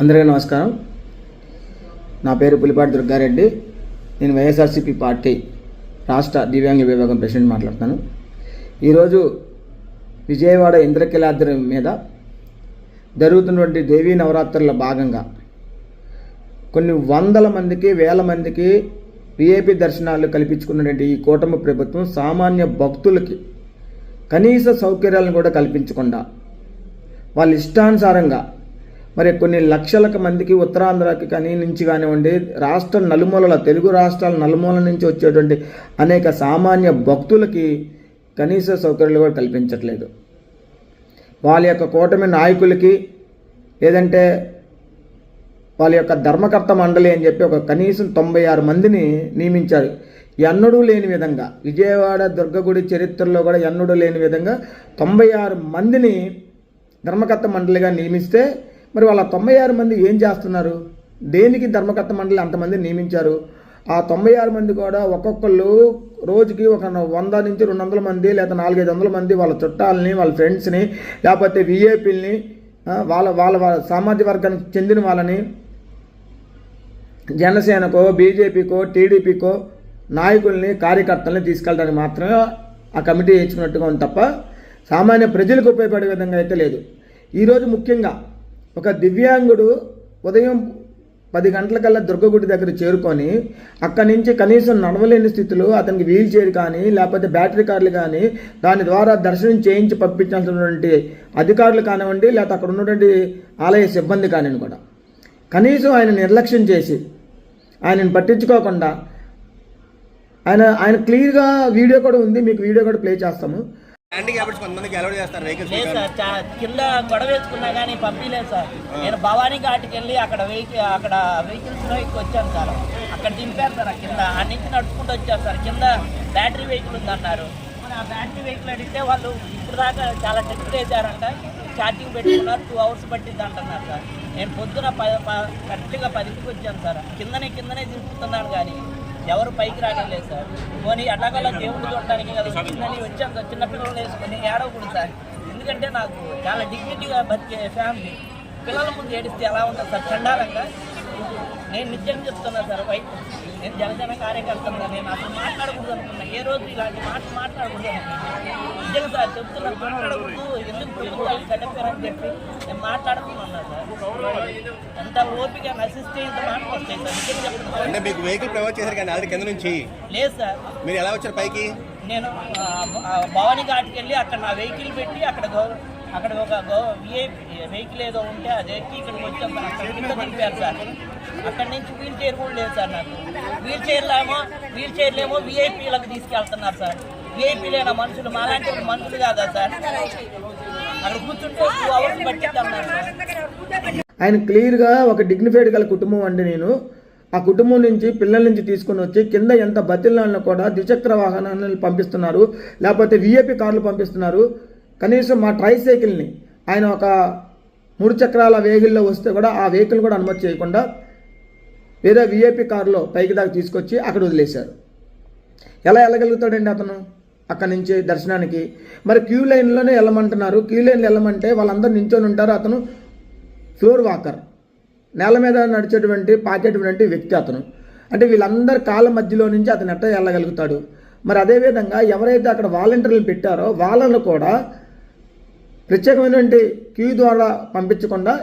అందరికీ నమస్కారం. నా పేరు పులిపాటి దుర్గారెడ్డి. నేను వైఎస్ఆర్సీపీ పార్టీ రాష్ట్ర దివ్యాంగ విభాగం ప్రెసిడెంట్ మాట్లాడుతాను ఈరోజు విజయవాడ ఇంద్రకిలాద్రి మీద జరుగుతున్నటువంటి దేవీ నవరాత్రుల భాగంగా కొన్ని వందల మందికి వేల మందికి విఐపి దర్శనాలు కల్పించుకున్నటువంటి ఈ కూటమి ప్రభుత్వం సామాన్య భక్తులకి కనీస సౌకర్యాలను కూడా కల్పించకుండా వాళ్ళ ఇష్టానుసారంగా మరి కొన్ని లక్షలకు మందికి ఉత్తరాంధ్రకి కానీ నుంచి కానివ్వండి రాష్ట్ర నలుమూలల తెలుగు రాష్ట్రాల నలుమూల నుంచి వచ్చేటువంటి అనేక సామాన్య భక్తులకి కనీస సౌకర్యాలు కూడా కల్పించట్లేదు. వాళ్ళ యొక్క కూటమి నాయకులకి లేదంటే వాళ్ళ యొక్క ధర్మకర్త మండలి అని చెప్పి ఒక కనీసం తొంభై ఆరు మందిని నియమించారు. ఎన్నడూ లేని విధంగా విజయవాడ దుర్గగుడి చరిత్రలో కూడా ఎన్నడూ లేని విధంగా తొంభై ఆరు మందిని ధర్మకర్త మండలిగా నియమిస్తే మరి వాళ్ళ తొంభై ఆరు మంది ఏం చేస్తున్నారు? దేనికి ధర్మకర్త మండలి అంతమంది నియమించారు? ఆ తొంభై ఆరు మంది కూడా ఒక్కొక్కళ్ళు రోజుకి ఒక వంద నుంచి రెండు వందల మంది లేదా నాలుగైదు వందల మంది వాళ్ళ చుట్టాలని వాళ్ళ ఫ్రెండ్స్ని లేకపోతే విఏపీలని వాళ్ళ వాళ్ళ వాళ్ళ సామాజిక వర్గానికి చెందిన వాళ్ళని జనసేనకో బీజేపీకో టీడీపీకో నాయకుల్ని కార్యకర్తల్ని తీసుకెళ్ళడానికి మాత్రమే ఆ కమిటీ వేయించుకున్నట్టుగా ఉంది తప్ప సామాన్య ప్రజలకు ఉపయోగపడే విధంగా అయితే లేదు. ఈరోజు ముఖ్యంగా ఒక దివ్యాంగుడు ఉదయం పది గంటలకల్లా దుర్గగుడి దగ్గర చేరుకొని అక్కడి నుంచి కనీసం నడవలేని స్థితిలో అతనికి వీల్ చైర్ కానీ లేకపోతే బ్యాటరీ కార్లు కానీ దాని ద్వారా దర్శనం చేయించి పంపించాల్సినటువంటి అధికారులు కానివ్వండి లేకపోతే అక్కడ ఉన్నటువంటి ఆలయ సిబ్బంది కానివ్వండి కూడా. కనీసం ఆయన నిర్లక్ష్యం చేసి ఆయనను పట్టించుకోకుండా ఆయన ఆయన క్లియర్గా వీడియో కూడా ఉంది మీకు వీడియో కూడా ప్లే చేస్తాము. ల్యాండింగ్ కొంతమందికి అలౌడ్ చేస్తారు వెహికల్స్ లేదు సార్ కింద గొడవ వేసుకున్నా కానీ పంపించలేదు సార్. నేను భవానీ ఘాట్కి వెళ్ళి అక్కడ వెహికల్ అక్కడ వెహికల్స్లో ఎక్కి వచ్చాను సార్. అక్కడ దింపారు సార్ కింద. ఆ నుంచి నడుచుకుంటూ వచ్చారు సార్. కింద బ్యాటరీ వెహికల్ ఉందన్నారు. మరి ఆ బ్యాటరీ వెహికల్ అడిగితే వాళ్ళు ఇప్పుడు దాకా చాలా టెస్ట్ వేశారంట ఛార్జింగ్ పెట్టుకున్నారు టూ అవర్స్ పట్టింది అంటున్నారు సార్. నేను పొద్దున కరెక్ట్గా పదికి వచ్చాను సార్. కిందనే కిందనే దింపుతున్నాను కానీ ఎవరు పైకి రావడం లేదు సార్. పోనీ అట్లాగలా దేవుడు చూడటానికి కదా వచ్చిందని వచ్చాను సార్. చిన్నపిల్లలు వేసుకొని ఏడవకూడదు సార్. ఎందుకంటే నాకు చాలా డిగ్నిటీగా బతికే ఫ్యామిలీ పిల్లల ముందు ఏడిస్తే ఎలా ఉంటుంది సార్? చండాలంగా? నేను నిజం చెప్తున్నా సార్ వైపు. నేను జనజన కార్యకర్తగా నేను అసలు మాట్లాడకూడదు అనుకున్నా. ఏ రోజు ఇలాంటి మాటలు మాట్లాడకూడదు అనుకున్నా. నిజంగా సార్ చెప్తున్నా మాట్లాడకూడదు ఎందుకు ప్రభుత్వాలు గడిపారని చెప్పి నేను మాట్లాడుతున్నా సార్. ఎంత ఓపిక నశిస్తే ఇంత మాటలు వస్తాయి సార్. నిజంగా చెప్తున్నా. అంటే మీకు వెహికల్ ప్రొవైడ్ చేశారు కానీ అది కింద నుంచి. లేదు సార్. మీరు ఎలా వచ్చారు పైకి? నేను భవానీ ఘాట్కి వెళ్ళి అక్కడ నా వెహికల్ పెట్టి అక్కడ అక్కడ ఒక విఐపి వెహికల్ ఏదో ఉంటే అది ఎక్కి ఇక్కడికి వచ్చాం సార్ అక్కడ కింద దింపారు సార్. అక్కడి నుంచి వీల్ చైర్ కూడా లేదు సార్ నాకు. వీల్ చైర్లేమో వీల్ చైర్లేమో విఐపీలకు తీసుకెళ్తున్నారు సార్. విఐపీలైన మనుషులు మాలాంటి మనుషులు కాదా సార్? అక్కడ కూర్చుంటే టూ అవర్స్ పట్టిద్దన్నారు సార్. ఆయన క్లియర్గా ఒక డిగ్నిఫైడ్ గల కుటుంబం అండి నేను. ఆ కుటుంబం నుంచి పిల్లల నుంచి తీసుకొని వచ్చి కింద ఎంత బతిలను కూడా ద్విచక్ర వాహనాలను పంపిస్తున్నారు. లేకపోతే విఐపి కార్లు పంపిస్తున్నారు. కనీసం మా ట్రైసైకిల్ని ఆయన ఒక మూడు చక్రాల వెహికల్లో వస్తే కూడా ఆ వెహికల్ కూడా అనుమతి చేయకుండా వేరే విఐపి కారులో పైకి దాకా తీసుకొచ్చి అక్కడ వదిలేశారు. ఎలా వెళ్ళగలుగుతాడండి అతను? అక్కడి నుంచి దర్శనానికి. మరి క్యూ లైన్లోనే వెళ్ళమంటున్నారు. క్యూ లైన్లో వెళ్ళమంటే వాళ్ళందరూ నించొని ఉంటారు. అతను ఫ్లోర్ వాకర్. నేల మీద నడిచేటువంటి పాకేటువంటి వ్యక్తి అతను. అంటే వీళ్ళందరి కాళ్ళ మధ్యలో నుంచి అతను ఎట్ట వెళ్ళగలుగుతాడు? మరి అదేవిధంగా ఎవరైతే అక్కడ వాలంటీర్లు పెట్టారో వాళ్ళను కూడా ప్రత్యేకమైనటువంటి క్యూ ద్వారా పంపించకుండా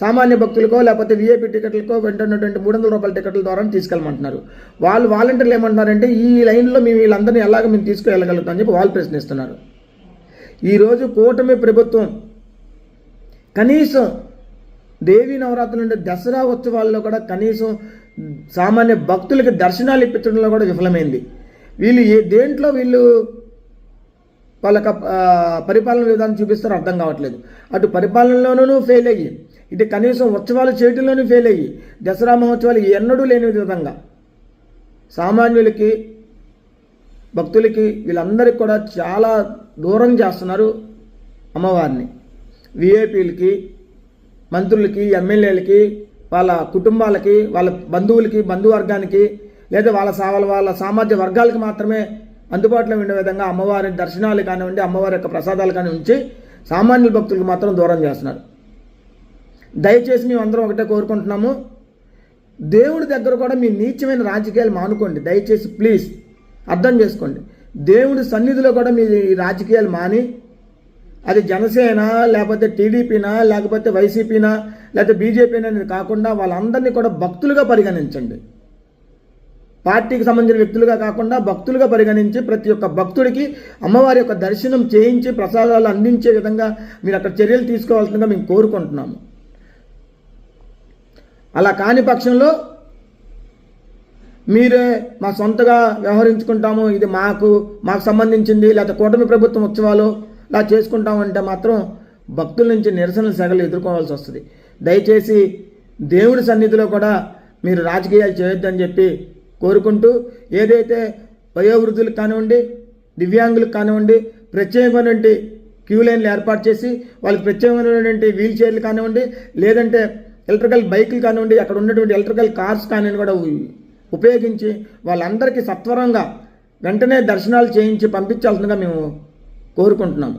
సామాన్య భక్తులకో లేకపోతే విఐపి టికెట్లకో వెంటనేటువంటి మూడు వందల రూపాయల టికెట్ల ద్వారా తీసుకెళ్ళమంటున్నారు. వాళ్ళు వాలంటీర్లు ఏమంటున్నారంటే ఈ లైన్లో మేము వీళ్ళందరినీ ఎలాగ మేము తీసుకువెళ్ళగలుగుతాం అని చెప్పి వాళ్ళు ప్రశ్నిస్తున్నారు. ఈరోజు కూటమి ప్రభుత్వం కనీసం దేవీ నవరాత్రులు అంటే దసరా ఉత్సవాల్లో కూడా కనీసం సామాన్య భక్తులకి దర్శనాలు ఇప్పించడంలో కూడా విఫలమైంది. వీళ్ళు ఏ దేంట్లో వీళ్ళు వాళ్ళ పరిపాలన విధానం చూపిస్తారో అర్థం కావట్లేదు. అటు పరిపాలనలోనూ ఫెయిల్ అయ్యి ఇటు కనీసం ఉత్సవాలు చేయటంలోనూ ఫెయిల్ అయ్యి దసరా మహోత్సవాలు ఎన్నడూ లేని విధంగా సామాన్యులకి భక్తులకి వీళ్ళందరికీ కూడా చాలా దూరం చేస్తున్నారు అమ్మవారిని. విఐపీలకి మంత్రులకి ఎమ్మెల్యేలకి వాళ్ళ కుటుంబాలకి వాళ్ళ బంధువులకి బంధువర్గానికి లేదా వాళ్ళ వాళ్ళ సామాజిక వర్గాలకి మాత్రమే అందుబాటులో ఉండే విధంగా అమ్మవారి దర్శనాలు కానివ్వండి అమ్మవారి యొక్క ప్రసాదాలు కానీ ఉంచి సామాన్య భక్తులకు మాత్రం దూరం చేస్తున్నారు. దయచేసి మేము అందరం ఒకటే కోరుకుంటున్నాము. దేవుడి దగ్గర కూడా మీ నీచమైన రాజకీయాలు మానుకోండి. దయచేసి ప్లీజ్ అర్థం చేసుకోండి. దేవుడి సన్నిధిలో కూడా మీ రాజకీయాలు మాని అది జనసేన లేకపోతే టీడీపీనా లేకపోతే వైసీపీనా లేకపోతే బీజేపీనా అనేది కాకుండా వాళ్ళందరినీ కూడా భక్తులుగా పరిగణించండి. పార్టీకి సంబంధించిన వ్యక్తులుగా కాకుండా భక్తులుగా పరిగణించి ప్రతి ఒక్క భక్తుడికి అమ్మవారి యొక్క దర్శనం చేయించి ప్రసాదాలు అందించే విధంగా మీరు అక్కడ చర్యలు తీసుకోవాల్సిందిగా మేము కోరుకుంటున్నాము. అలా కాని పక్షంలో మీరే మా సొంతగా వ్యవహరించుకుంటాము. ఇది మాకు మాకు సంబంధించింది లేకపోతే కూటమి ప్రభుత్వం ఉత్సవాలు ఇలా చేసుకుంటాము అంటే మాత్రం భక్తుల నుంచి నిరసన సగలు ఎదుర్కోవాల్సి వస్తుంది. దయచేసి దేవుడి సన్నిధిలో కూడా మీరు రాజకీయాలు చేయొద్దని చెప్పి కోరుకుంటూ ఏదైతే వయోవృద్ధులకు కానివ్వండి దివ్యాంగులకు కానివ్వండి ప్రత్యేకమైనటువంటి క్యూ లైన్లు ఏర్పాటు చేసి వాళ్ళకి ప్రత్యేకమైనటువంటి వీల్ చైర్లు కానివ్వండి లేదంటే ఎలక్ట్రికల్ బైకులు కానివ్వండి అక్కడ ఉన్నటువంటి ఎలక్ట్రికల్ కార్స్ కానివ్వండి కూడా ఉపయోగించి వాళ్ళందరికీ సత్వరంగా వెంటనే దర్శనాలు చేయించి పంపించాల్సిందిగా మేము కోరుకుంటున్నాము.